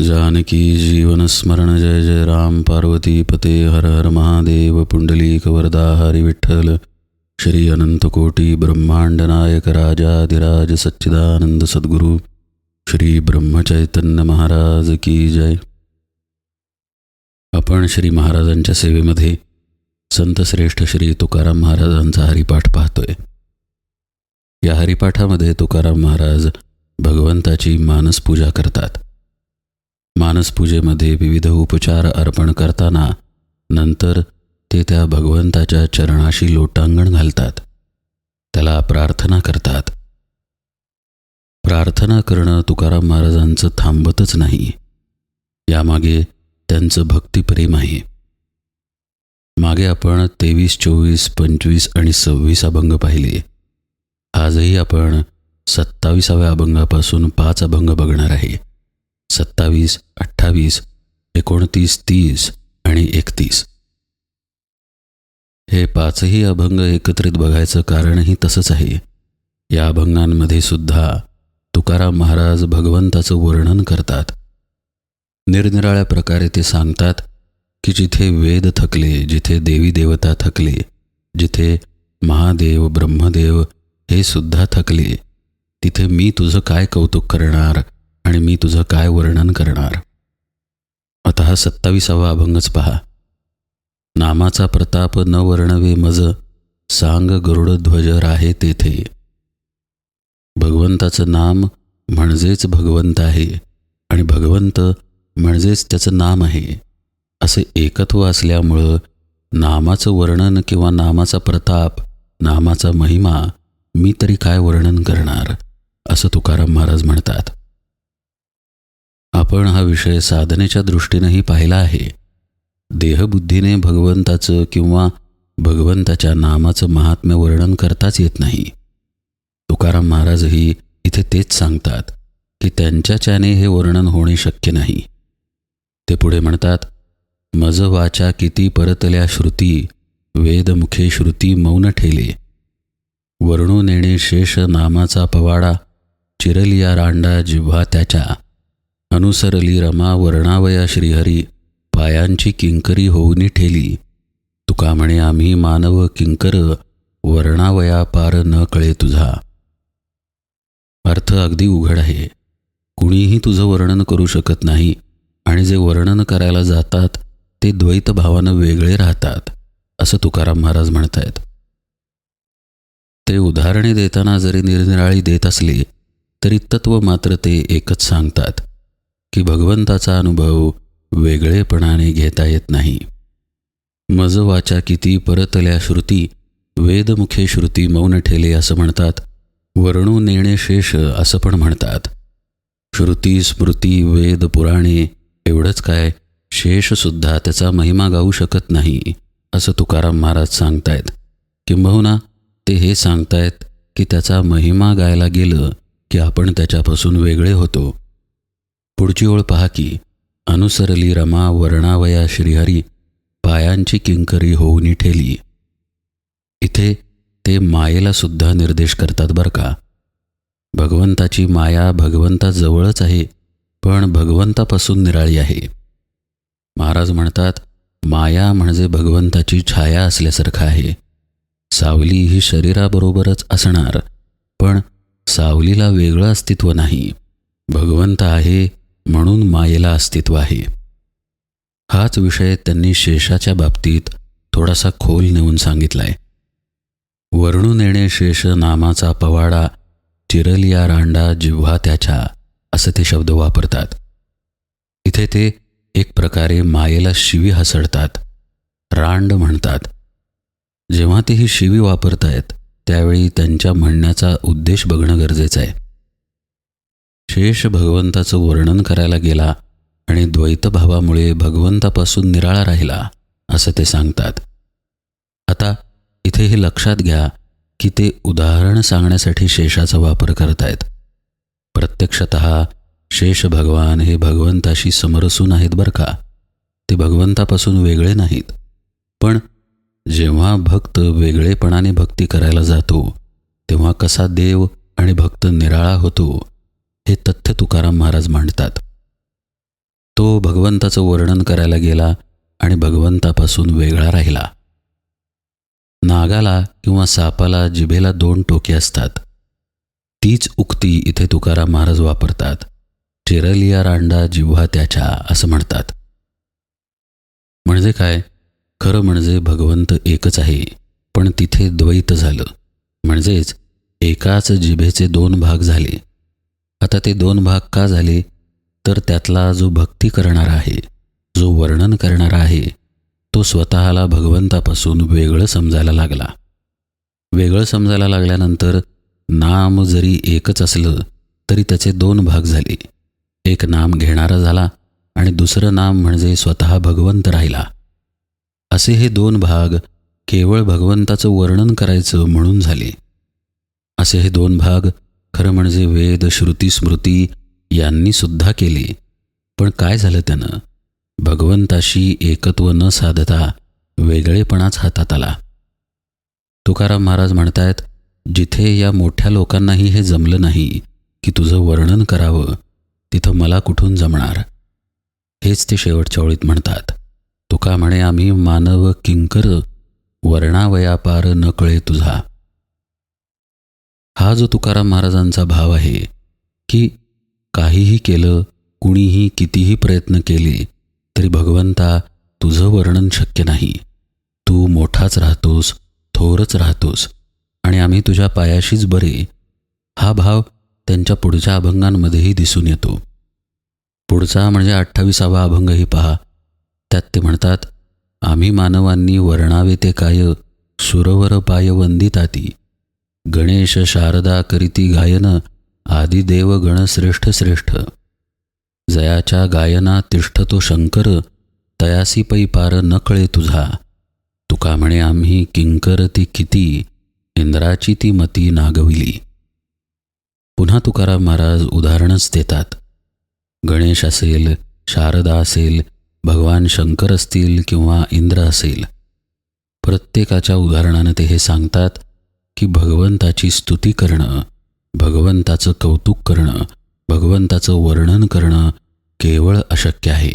जानकी जीवनस्मरण जय जय राम। पार्वती पते हर हर महादेव। पुंडलीक वरदा हरी विठ्ठल। श्री अनंतकोटी ब्रह्मांड नायक राजाधिराज सच्चिदानंद सद्गुरू। श्री ब्रह्मचैतन्य महाराज की जय। आपण श्री महाराजांच्या सेवेमध्ये संत श्रेष्ठ श्री तुकाराम महाराजांचा हरिपाठ पाहतोय. या हरिपाठामध्ये तुकाराम महाराज भगवंताची मानसपूजा करतात. मानसपूजेमध्ये विविध उपचार अर्पण करताना नंतर ते त्या भगवंताच्या चरणाशी लोटांगण घालतात. त्याला प्रार्थना करतात. प्रार्थना करणं तुकाराम महाराजांचं थांबतच नाही. यामागे त्यांचं भक्तिप्रेम आहे. मागे आपण तेवीस चोवीस पंचवीस आणि सव्वीस अभंग पाहिले. आजही आपण सत्ताविसाव्या अभंगापासून पाच अभंग बघणार आहे. सत्तावीस अठ्ठावीस एकोणतीस तीस आणि एकतीस. हे पाचही अभंग एकत्रित बघायचं कारणही तसंच आहे. या अभंगांमध्ये सुद्धा तुकाराम महाराज भगवंताचं वर्णन करतात. निरनिराळ्या प्रकारे ते सांगतात की जिथे वेद थकले जिथे देवी देवता थकले जिथे महादेव ब्रह्मदेव हे सुद्धा थकले तिथे मी तुझं काय कौतुक करणार? आणि मी तुझं काय वर्णन करणार? आता हा सत्ताविसावा अभंगच पहा. नामाचा प्रताप न वर्णवे मज सांग गरुडध्वज राहे तेथे. भगवंताचं नाम म्हणजेच भगवंत आहे आणि भगवंत म्हणजेच त्याचं नाम आहे. असे एकत्व असल्यामुळं नामाचं वर्णन किंवा नामाचा प्रताप नामाचा महिमा मी तरी काय वर्णन करणार? असं तुकाराम महाराज म्हणतात. आपण हा विषय साधनेच्या दृष्टीनेही पाहिला आहे. देहबुद्धीने भगवंताचं किंवा भगवंताच्या नामाचं महात्म्य वर्णन करताच येत नाही. तुकाराम महाराजही इथे तेच सांगतात की त्यांच्याच्याने हे वर्णन होणे शक्य नाही. ते पुढे म्हणतात मज वाचा किती परतल्या श्रुती वेदमुखे श्रुती मौन ठेले. वर्णू नेणे शेष नामाचा पवाडा चिरलिया रांडा जिव्हा त्याच्या. अनुसरली रमा वर्णावया श्रीहरी पायांची किंकरी होऊनी ठेली. तुका म्हणे आम्ही मानव किंकर वर्णावया पार न कळे तुझा. अर्थ अगदी उघड आहे. कुणीही तुझं वर्णन करू शकत नाही आणि जे वर्णन करायला जातात ते द्वैत भावानं वेगळे राहतात असं तुकाराम महाराज म्हणतायत. ते उदाहरणे देताना जरी निरनिराळी देत असले तरी तत्व मात्र ते एकच सांगतात. की भगवंताचा अनुभव वेगळेपणाने घेता येत नाही. मज वाचा किती परतल्या श्रुती वेदमुखे श्रुती मौन ठेले असं म्हणतात वर्णू नेणे शेष असं पण म्हणतात. श्रुती स्मृती वेद पुराणे एवढंच काय शेषसुद्धा त्याचा महिमा गाऊ शकत नाही असं तुकाराम महाराज सांगतायत. किंबहुना ते हे सांगतायत की त्याचा महिमा गायला गेलं की आपण त्याच्यापासून वेगळे होतो. पुढची ओळ पहा की अनुसरली रमा वर्णावया श्रीहरी पायांची किंकरी होऊनी ठेली. इथे ते मायेला सुद्धा निर्देश करतात बरं का? भगवंताची माया भगवंताजवळच आहे पण भगवंतापासून निराळी आहे. महाराज म्हणतात माया म्हणजे भगवंताची छाया असल्यासारखं आहे. सावली ही शरीराबरोबरच असणार पण सावलीला वेगळं अस्तित्व नाही. भगवंत आहे म्हणून मायेला अस्तित्व आहे. हाच विषय त्यांनी शेषाच्या बाबतीत थोडासा खोल नेऊन सांगितलाय. वर्णून येणे शेष नामाचा पवाडा चिरलिया रांडा जिव्हा त्याच्या असं ते शब्द वापरतात. इथे ते एक प्रकारे मायेला शिवी हसडतात रांड म्हणतात. जेव्हा ते ही शिवी वापरतायत त्यावेळी त्यांच्या म्हणण्याचा उद्देश बघणं गरजेचं आहे. शेष भगवंताचं वर्णन करायला गेला आणि द्वैतभावामुळे भगवंतापासून निराळा राहिला असं ते सांगतात. आता इथे हे लक्षात घ्या की ते उदाहरण सांगण्यासाठी शेषाचा वापर करतायत. प्रत्यक्षत शेष भगवान हे भगवंताशी समरसून आहेत बरं का? ते भगवंतापासून वेगळे नाहीत. पण जेव्हा भक्त वेगळेपणाने भक्ती करायला जातो तेव्हा कसा देव आणि भक्त निराळा होतो हे तथ्य तुकाराम महाराज मांडतात. तो भगवंताचं वर्णन करायला गेला आणि भगवंतापासून वेगळा राहिला. नागाला किंवा सापाला जिभेला दोन टोके असतात. तीच उक्ती इथे तुकाराम महाराज वापरतात. चिरलिया रांडा जिव्हा त्याच्या असं म्हणतात. म्हणजे काय? खरं म्हणजे भगवंत एकच आहे पण तिथे द्वैत झालं. म्हणजेच एकाच जिभेचे दोन भाग झाले. आता ते दोन भाग का झाले? तर त्यातला जो भक्ती करणारा आहे जो वर्णन करणारा आहे तो स्वतःला भगवंतापासून वेगळं समजायला लागला. वेगळं समजायला लागल्यानंतर नाम जरी एकच असलं तरी त्याचे दोन भाग झाले. एक नाम घेणारा झाला आणि दुसरं नाम म्हणजे स्वतः भगवंत राहिला. असे हे दोन भाग केवळ भगवंताचं वर्णन करायचं म्हणून झाले. असे हे दोन भाग खरं म्हणजे वेद श्रुती स्मृती यांनी सुद्धा केली. पण काय झालं त्यानं? भगवंताशी एकत्व न साधता वेगळेपणाच हातात आला. तुकाराम महाराज म्हणतायत जिथे या मोठ्या लोकांनाही हे जमलं नाही की तुझं वर्णन करावं तिथं मला कुठून जमणार? हेच ते शेवटच्या ओळीत म्हणतात. तुका म्हणे आम्ही मानव किंकर वर्णावयापार न कळे तुझा. हा जो तुकाराम महाराजांचा भाव आहे की काहीही केलं कुणीही कितीही प्रयत्न केले तरी भगवंता तुझं वर्णन शक्य नाही. तू मोठाच राहतोस थोरच राहतोस आणि आम्ही तुझ्या पायाशीच बरे. हा भाव त्यांच्या पुढच्या अभंगांमध्येही दिसून येतो. पुढचा म्हणजे अठ्ठावीसावा अभंगही पहा. त्यात ते म्हणतात आम्ही मानवांनी वर्णावे ते काय सुरवर पाय वंदिताती गणेश शारदा करीती गायन आदिदेव गणश्रेष्ठ श्रेष्ठ. जयाच्या गायना तिष्ठतो शंकर तयासी पै पार न कळे तुझा. तुका म्हणे आम्ही किंकर ती किती इंद्राची ती मती नागविली. पुन्हा तुकाराम महाराज उदाहरणच देतात. गणेश असेल शारदा असेल भगवान शंकर असतील किंवा इंद्र असेल. प्रत्येकाच्या उदाहरणानं ते हे सांगतात की भगवंताची स्तुती करणं भगवंताचं कौतुक करणं भगवंताचं वर्णन करणं केवळ अशक्य आहे.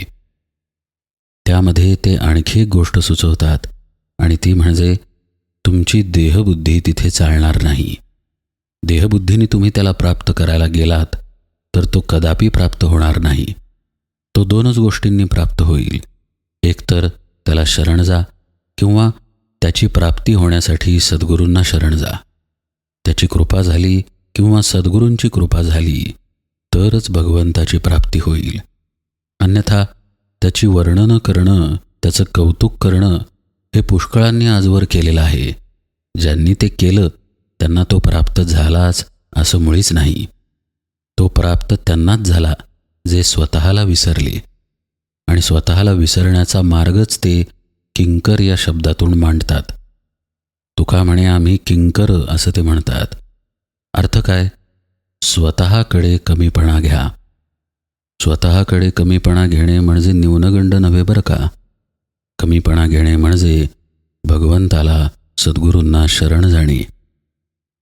त्यामध्ये ते आणखी एक गोष्ट सुचवतात आणि ती म्हणजे तुमची देहबुद्धी तिथे चालणार नाही. देहबुद्धीने तुम्ही त्याला प्राप्त करायला गेलात तर तो कदापि प्राप्त होणार नाही. तो दोनच गोष्टींनी प्राप्त होईल. एकतर त्याला शरण जा किंवा त्याची प्राप्ती होण्यासाठी सद्गुरूंना शरण जा. त्याची कृपा झाली किंवा सद्गुरूंची कृपा झाली तरच भगवंताची प्राप्ती होईल. अन्यथा त्याची वर्णनं करणं त्याचं कौतुक करणं हे पुष्कळांनी आजवर केलेलं आहे. ज्यांनी ते केलं त्यांना तो प्राप्त झालाच असं मुळीच नाही. तो प्राप्त त्यांनाच झाला जे स्वतःला विसरले. आणि स्वतःला विसरण्याचा मार्गच ते किंकर या शब्दातून मांडतात. तुका म्हणे आम्ही किंकर असं ते म्हणतात. अर्थ काय? स्वतःकडे कमीपणा घ्या. स्वतःकडे कमीपणा घेणे म्हणजे न्यूनगंड नव्हे बरं का? कमीपणा घेणे म्हणजे भगवंताला सद्गुरूंना शरण जाणे.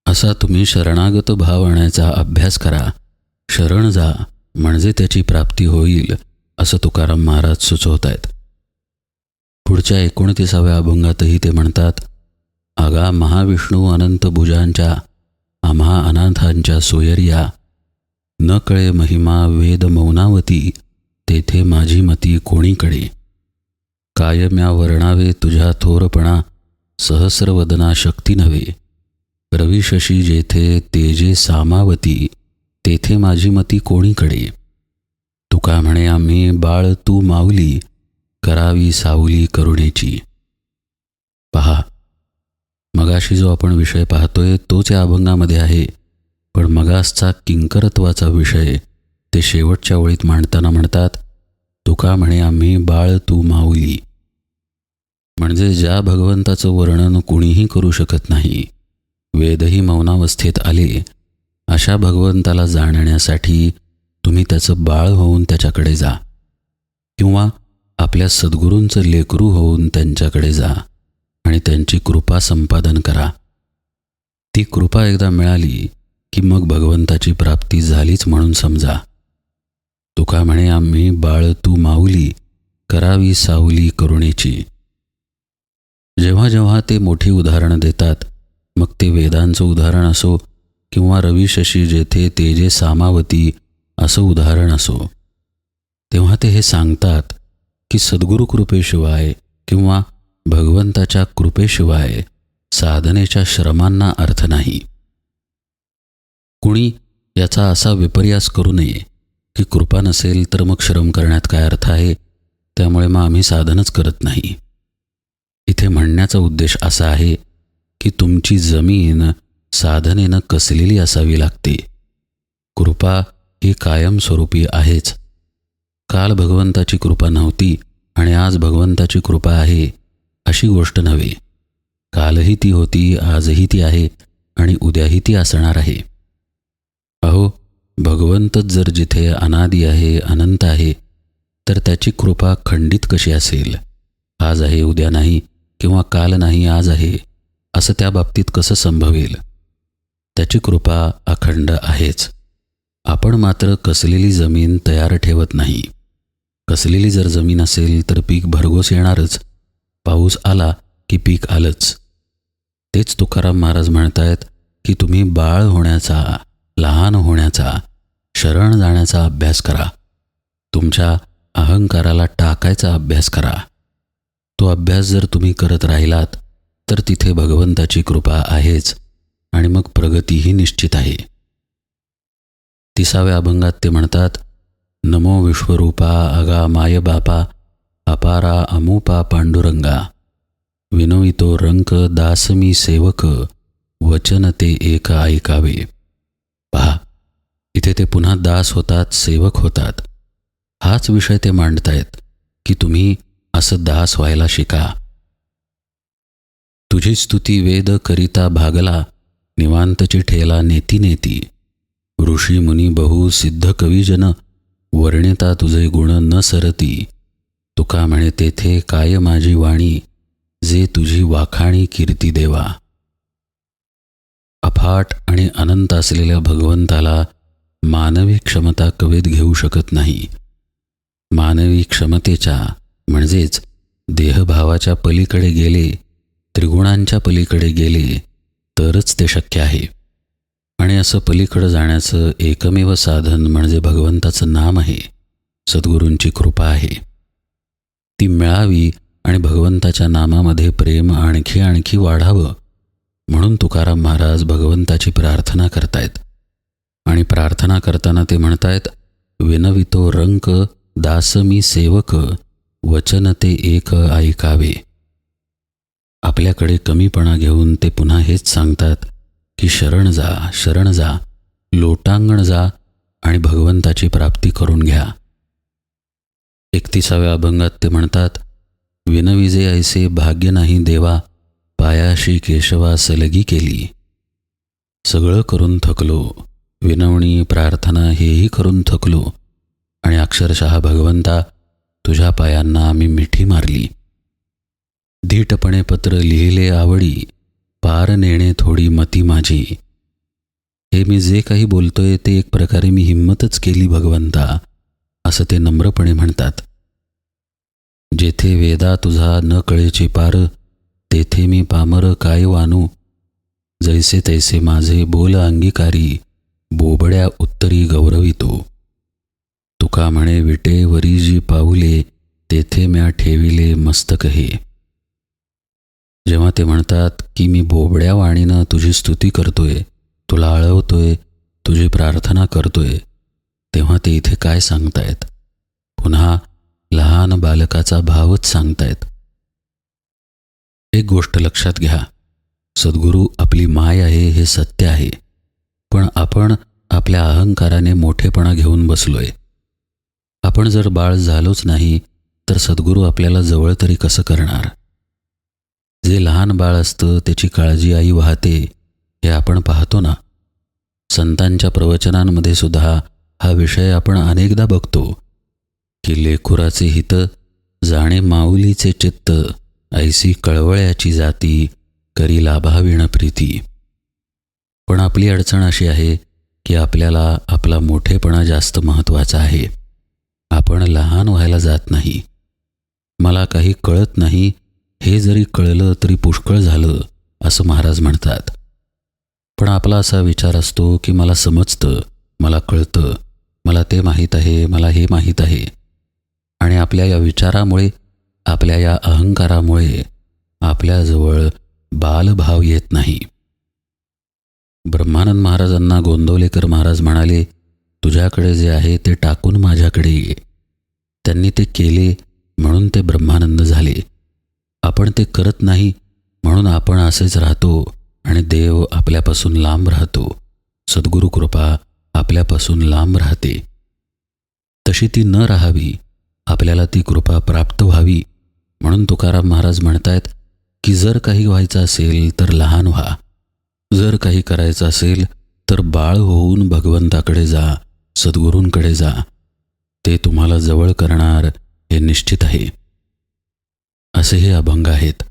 असा तुम्ही शरणागत भाव आणायचा अभ्यास करा. शरण जा म्हणजे त्याची प्राप्ती होईल असं तुकाराम महाराज सुचवत आहेत पुढच्या एकोणतीसाव्या अभंगातही ते म्हणतात आगा महाविष्णू अनंत भुजांच्या आम्हा अनाथांच्या सोयर्या. न कळे महिमा वेद मौनावती तेथे माझी मती कोणीकडे? कायम्या वर्णावे तुझ्या थोरपणा सहस्रवदना शक्ती नव्हे. रविशशी जेथे तेजे सामावती तेथे माझी मती कोणीकडे? तुका म्हणे आम्ही बाळ तू माऊली करावी सावली करुणेची. पहा मगाशी जो आपण विषय पाहतोय तोच या अभंगामध्ये आहे पण मगासचा किंकरत्वाचा विषय ते शेवटच्या ओळीत मांडताना म्हणतात तुका म्हणे आम्ही बाळ तू माऊली. म्हणजे ज्या भगवंताचं वर्णन कुणीही करू शकत नाही वेदही मौनावस्थेत आले अशा भगवंताला जाणण्यासाठी तुम्ही त्याचं बाळ होऊन त्याच्याकडे जा. किंवा आपल्या सद्गुरूंचं लेकरू होऊन त्यांच्याकडे जा आणि त्यांची कृपा संपादन करा. ती कृपा एकदा मिळाली की मग भगवंताची प्राप्ती झालीच म्हणून समजा. तुका म्हणे आम्ही बाळ तू माऊली करावी सावली करुणेची. जेव्हा जेव्हा ते मोठी उदाहरणं देतात मग ते वेदांचं उदाहरण असो किंवा रविशशी जेथे तेजे सामावती असं उदाहरण असो. तेव्हा ते हे सांगतात की सद्गुरू कृपेशिवाय किंवा भगवंताच्या कृपेशिवाय साधनेच्या श्रमांना अर्थ नाही. कुणी याचा असा विपर्यास करू नये की कृपा नसेल तर मग श्रम करण्यात काय अर्थ आहे त्यामुळे मग आम्ही साधनच करत नाही. इथे म्हणण्याचा उद्देश असा आहे की तुमची जमीन साधनेनं कसलेली असावी लागते. कृपा ही कायमस्वरूपी आहेच. काल भगवंताची कृपा नव्हती आणि आज भगवंताची कृपा आहे अशी गोष्ट नव्हे. कालही ती होती आजही ती आहे आणि उद्याही ती असणार आहे. अहो भगवंतच जर जिथे अनादी आहे अनंत आहे तर त्याची कृपा खंडित कशी असेल? आज आहे उद्या नाही किंवा काल नाही आज आहे असं त्या बाबतीत कसं संभवेल? त्याची कृपा अखंड आहेच. आपण मात्र कसलेली जमीन तयार ठेवत नाही. कसलेली जर जमीन असेल तर पीक भरघोस येणारच. पाऊस आला की पीक आलंच. तेच तुकाराम महाराज म्हणतायत की तुम्ही बाळ होण्याचा लहान होण्याचा शरण जाण्याचा अभ्यास करा. तुमच्या अहंकाराला टाकायचा अभ्यास करा. तो अभ्यास जर तुम्ही करत राहिलात तर तिथे भगवंताची कृपा आहेच आणि मग प्रगतीही निश्चित आहे. तिसाव्या अभंगात ते म्हणतात नमो विश्वरूपा अगा माय बापा अपारा अमुपा पांडुरंगा विनोवितो रंक दासमी सेवक वचन ते एक ऐकावे. पहा इथे ते पुन्हा दास होतात सेवक होतात. हाच विषय ते मांडतायत की तुम्ही असं दास व्हायला शिका. तुझी स्तुती वेद करिता भागला निवांतची ठेला नेती नेती. ऋषी मुनी बहु सिद्ध कवीजन वर्णिता तुझे गुण न सरती. तुका म्हणे तेथे काय माझी वाणी जे तुझी वाखाणी कीर्ती देवा. अफाट आणि अनंत असलेल्या भगवंताला मानवी क्षमता कवेत घेऊ शकत नाही. मानवी क्षमतेच्या म्हणजेच देहभावाच्या पलीकडे गेले त्रिगुणांच्या पलीकडे गेले तरच ते शक्य आहे. आणि असं पलीकडं जाण्याचं एकमेव साधन म्हणजे भगवंताचं नाम आहे सद्गुरूंची कृपा आहे. ती मिळावी आणि भगवंताच्या नामामध्ये प्रेम आणखी आणखी वाढावं म्हणून तुकाराम महाराज भगवंताची प्रार्थना करतायत. आणि प्रार्थना करताना ते म्हणतायत विनवितो रंक दासमी सेवक वचन ते एक ऐकावे. आपल्याकडे कमीपणा घेऊन ते पुन्हा हेच सांगतात की शरण जा शरण जा लोटांगण जा आणि भगवंताची प्राप्ती करून घ्या. एकतीसाव्या अभंगात ते म्हणतात विनविजे ऐसे भाग्य नाही देवा पायाशी केशवा सलगी केली. सगळं करून थकलो विनवणी प्रार्थना हेही करून थकलो आणि अक्षरशः भगवंता तुझ्या पायांना आम्ही मिठी मारली. धीटपणे पत्र लिहिले आवडी पार नेणे थोडी मती माझी. हे मी जे काही बोलतोय ते एक प्रकारे मी हिंमतच केली भगवंता असं ते नम्रपणे म्हणतात. जेथे वेदा तुझा न कळेची पार तेथे मी पामर काय वानू? जैसे तैसे माझे बोल अंगीकारी बोबड्या उत्तरी गौरवितो. तुका म्हणे विटे वरी जी पाऊले तेथे म्या ठेविले मस्तक हे. जेव्हा ते म्हणतात की मी बोबड्या वाणीनं तुझी स्तुती करतोय तुला आळवतोय तुझी प्रार्थना करतोय तेव्हा ते इथे काय सांगतायत? पुन्हा लहान बालकाचा भावच सांगतायत. एक गोष्ट लक्षात घ्या. सद्गुरू आपली माय आहे हे सत्य आहे. पण आपण आपल्या अहंकाराने मोठेपणा घेऊन बसलोय. आपण जर बाळ झालोच नाही तर सद्गुरू आपल्याला जवळ तरी कसं करणार? जे लहान बाळ असतं त्याची काळजी आई वाहते हे आपण पाहतो ना. संतांच्या प्रवचनांमध्ये सुद्धा हा विषय आपण अनेकदा बघतो की लेखुराचे हित जाणे माऊलीचे चित्त ऐसी कळवळ्याची जाती करी लाभाविण प्रीती. पण आपली अडचण अशी आहे की आपल्याला आपला मोठेपणा जास्त महत्त्वाचा आहे. आपण लहान व्हायला जात नाही. मला काही कळत नाही हे जरी कळलं तरी पुष्कळ झालं असं महाराज म्हणतात. पण आपला असा विचार असतो की मला समजतं मला कळतं मला ते माहीत आहे मला हे माहीत आहे. आणि आपल्या या विचारामुळे आपल्या या अहंकारामुळे आपल्याजवळ बालभाव येत नाही. ब्रह्मानंद महाराजांना गोंदवलेकर महाराज म्हणाले तुझ्याकडे जे आहे ते टाकून माझ्याकडे ये. त्यांनी ते केले म्हणून ते ब्रह्मानंद झाले. आपण ते करत नाही म्हणून आपण असेच राहतो आणि देव आपल्यापासून लांब राहतो. सद्गुरु कृपा आपल्यापासून लांब राहते. तशी ती न राहावी आपल्याला ती कृपा प्राप्त व्हावी म्हणून तुकाराम महाराज म्हणतायत की जर काही व्हायचं असेल तर लहान व्हा. जर काही करायचं असेल तर बाळ होऊन भगवंताकडे जा सद्गुरूंकडे जा. ते तुम्हाला जवळ करणार हे निश्चित आहे. असे हे अभंग आहेत.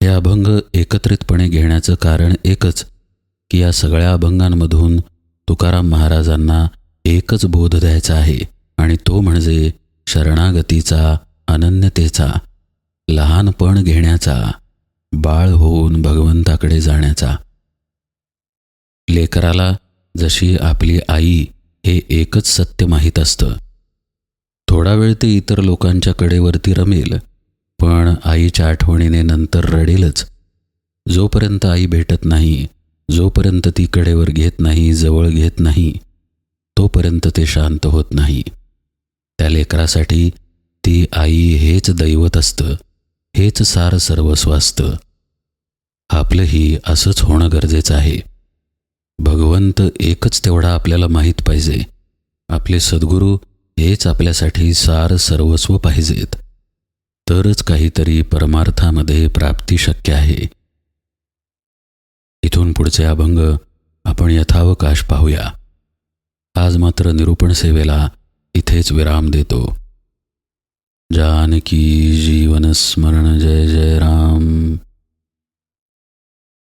हे अभंग एकत्रितपणे घेण्याचं कारण एकच की या सगळ्या अभंगांमधून तुकाराम महाराजांना एकच बोध द्यायचा आहे आणि तो म्हणजे शरणागतीचा अनन्यतेचा लहानपण घेण्याचा बाळ होऊन भगवंताकडे जाण्याचा. लेकराला जशी आपली आई हे एकच सत्य माहीत असतं. थोडा वेळ ते इतर लोकांच्या कडेवरती रमेल पण आईच्या आठवणीने नंतर रडेलच. जोपर्यंत आई भेटत नाही जोपर्यंत ती कडेवर घेत नाही जवळ घेत नाही तोपर्यंत ते शांत होत नाही. त्या लेकरासाठी ती आई हेच दैवत असतं हेच सार सर्वस्व असतं. आपलंही असंच होणं गरजेचं आहे. भगवंत एकच तेवढा आपल्याला माहीत पाहिजे. आपले सद्गुरू हेच आपल्यासाठी सार सर्वस्व पाहिजेत. तरच काहीतरी परमार्थामध्ये प्राप्ती शक्य आहे. इथून पुढचे अभंग आपण यथावकाश पाहूया. आज मात्र निरूपण सेवेला इथेच विराम देतो. जानकी जीवन स्मरण जय जय राम.